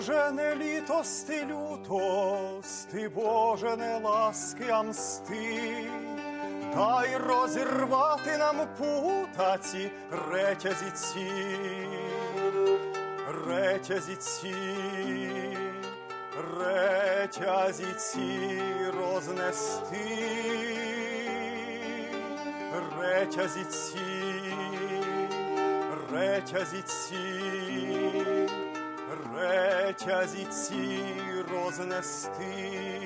Боже, не літости лютости, Боже, не ласки, а мсти, дай розірвати нам путаці ретязі ці, ретязі ці, ретязі ці рознести, ретязі ці, ретязі ці ретязі ці рознести.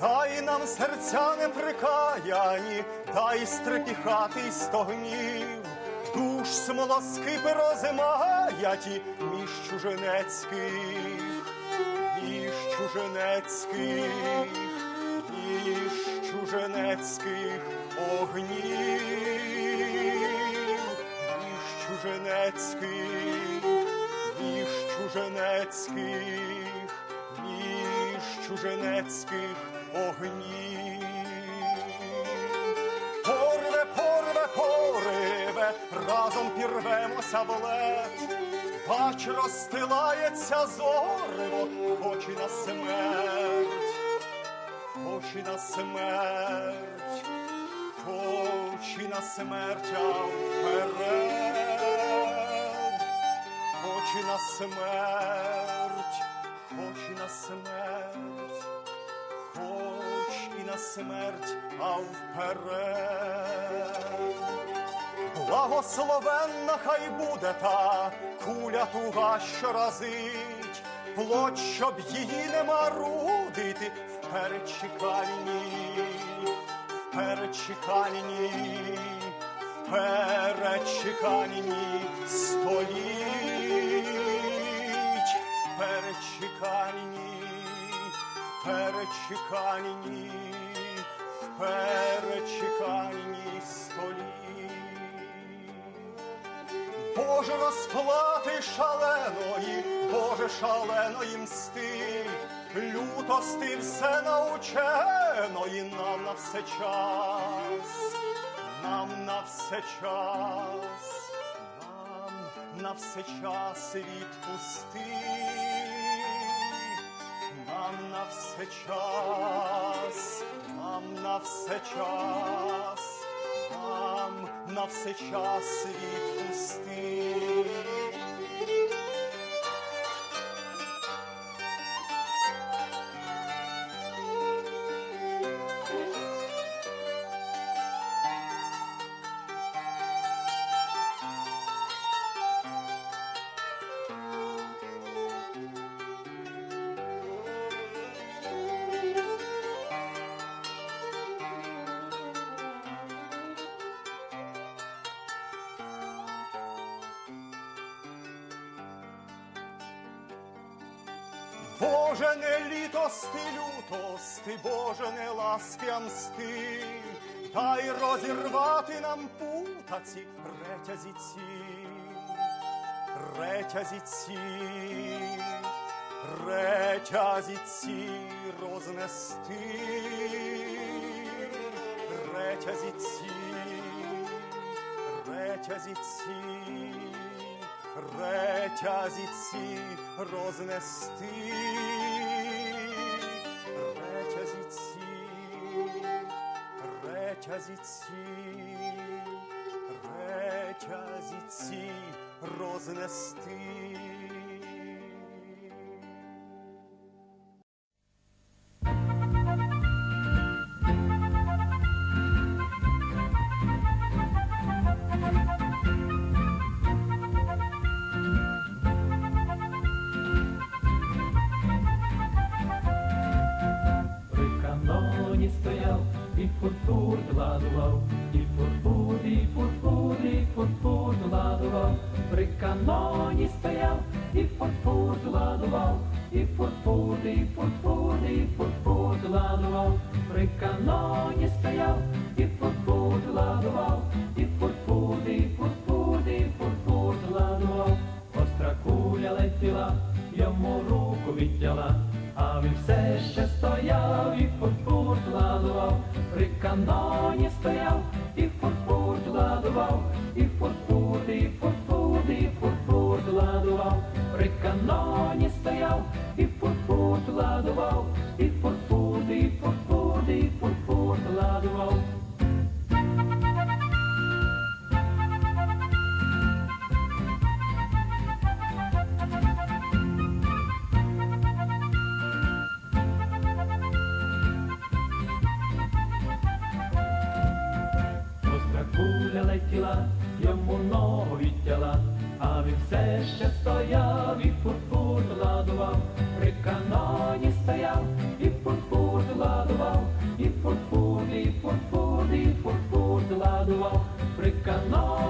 Дай нам серця неприкаяні, дай стрепіхати й стогнів, душ смолоскипи розмаяті між чужинецьких, між чужинецьких, між чужинецьких огнів, між чужинецьких, між чужинецьких, між чужинецьких огнів. Порве, порве, пориве, разом пірвемося в лед. Бач, розстилається зориво, очі на смерть, очі на смерть, очі на смерть, а вперед, очі на смерть, очі на смерть, хоч і на смерть, а вперед. Благословенна хай буде та куля туга, що разить, плоть, щоб її не марудити в перечеканні, в перечеканні, в перечеканні стоїть, перечеканні, в перечеканні стоїть. Боже розплати шаленої, Боже шаленої мсти, лютости все наученої нам на все час, нам на все час, нам на все час відпусти, все час, нам на все час нам на все час відпусти. Боже, не літости, лютости, Боже, не ласки, а мсти, дай розірвати нам путаці ретязі ці, ретязі ці, ретязі ці рознести, ретязі ці, ретязі ці ретязі ці рознести, ретязі ці, ретязі ці, ретязі ці рознести. Фурфур ладував, і фурфур, і фурфур, і фурфур ладував. При каноні стояв, і фурфур ладував, і фурфур, і фурфур, і фурфур ладував. При каноні стояв, при йому ногу відтяла, а він все ще стояв і пурпур ладував, при каноні стояв, і пурпур ладував, і пурпур, і пурпур, і пурпур ладував, при каноні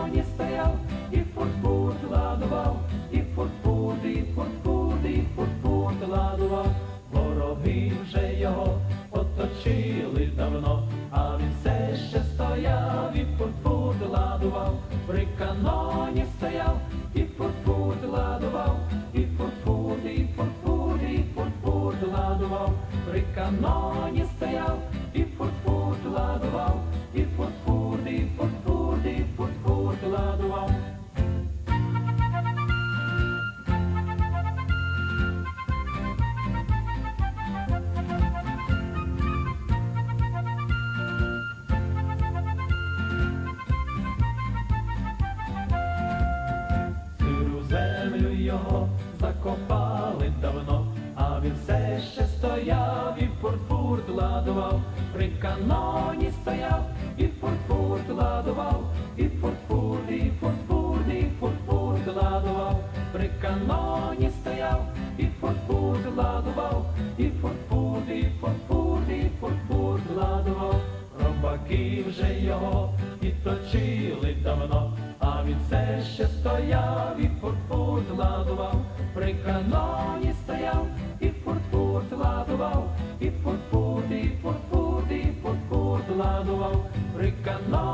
закопали давно, а він все ще стояв і фурфурт ладував, при каноні стояв, і фурфурт ладував, і фурфурт, і фурфурт, і фурфурт ладував, при каноні стояв, і фурфурт ладував, і фурфурт, і фурфурт, і фурфурт ладував. Робаки вже його і точили давно, а він все ще стояв і фурфурт ладував, при каноні стояв, і фортфурт ладував, і фортфурт, і фортфурт, і фортфурт ладував, при каноні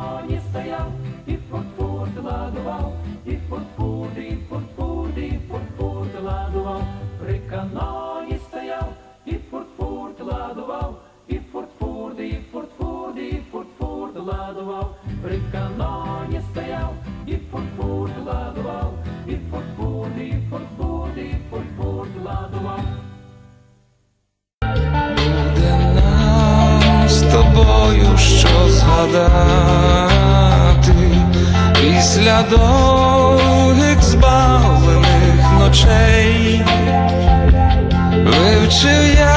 згадати після довгих збавлених ночей. Вивчив я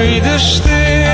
fui destino.